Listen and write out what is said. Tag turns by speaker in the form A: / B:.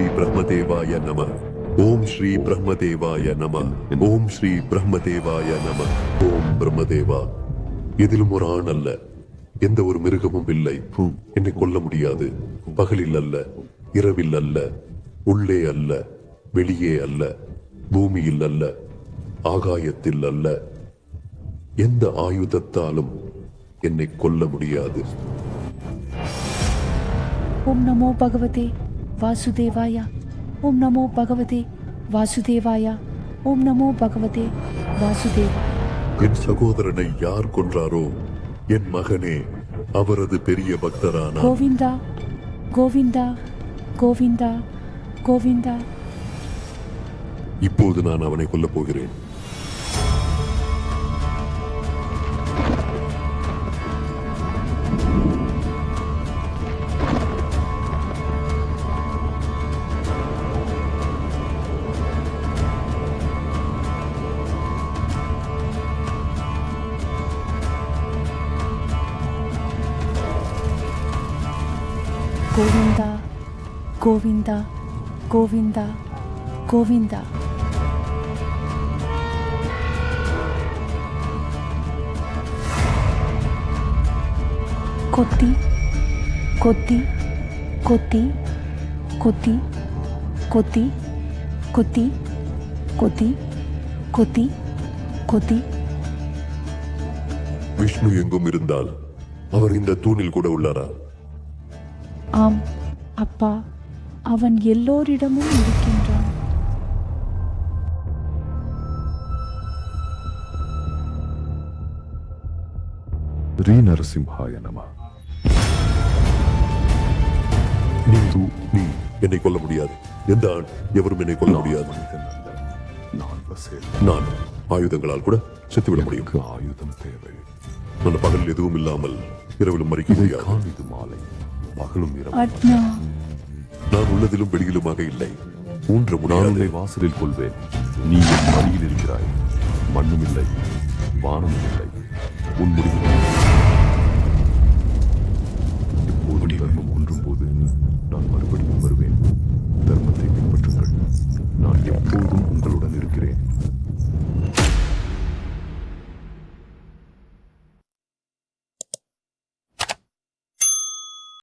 A: ஸ்ரீ பிரம்மதேவாய நம. ஓம் ஸ்ரீ பிரம்மதேவாய நம. ஓம் ஸ்ரீ பிரம்மதேவாய நம. ஓம் பிரம்மதேவா. எதிலும் ஒரு ஆண் அல்ல. எந்த ஒரு மிருகமும் இல்லை. என்னை கொல்ல முடியாது. பகலில் அல்ல. இரவில் அல்ல. உள்ளே அல்ல. வெளியே அல்ல. பூமியில் அல்ல. ஆகாயத்தில் அல்ல. எந்த ஆயுதத்தாலும் என்னை கொல்ல முடியாது.
B: ஓம் நமோ பகவதே. வாசுதேவாய. ஓம் நமோ பகவதே. வாசுதேவாய. ஓம் நமோ பகவதே. வாசுதேவாய
A: என் சகோதரனை யார் கொன்றாரோ? என் மகனே அவரது பெரிய பக்தரானார்
B: கோவிந்தா. கோவிந்தா. கோவிந்தா. கோவிந்தா.
A: இப்போது நான் அவனை கொல்லப் போகிறேன்.
B: கோவிந்தா கோவிந்தா கோவிந்தா கோவிந்தா. கொத்தி கொத்தி கொத்தி கொத்தி கொத்தி கொத்தி கொத்தி கொத்தி கொத்தி.
A: விஷ்ணு எங்கும் இருந்தால் அவர் இந்த தூணில் கூட உள்ளாரா?
B: ஆம் அப்பா அவன் எல்லோரிடமும் இருக்கின்றான்.
C: ஸ்ரீ நரசிம்ஹாய நம.
A: நீ தூ நீ என்னை கொல்ல முடியாது. எந்த ஆண் எவரும் என்னை கொல்ல முடியாது.
C: மனிதன் அல்ல. நான் வசேல்.
A: நான் ஆயுதங்களால் கூட செத்துவிட முடியும்.
C: எனக்கு ஆயுதம் தேவை.
A: நான் பகலில் எதுவும் இல்லாமல் இரவிலும் மறிக்க
C: இதை
A: முடியாது
C: காணிது மாலை. பகலும் இரவு
A: நான் உள்ளதிலும் வெளியிலுமாக இல்லை. ஊன்ற
C: நான்.
A: முடியாது
C: வாசலில் கொள்வேன். நீ என் மடியில் இருக்கிறாய். மண்ணும் இல்லை. வானமும் இல்லை. உன் முடிவு.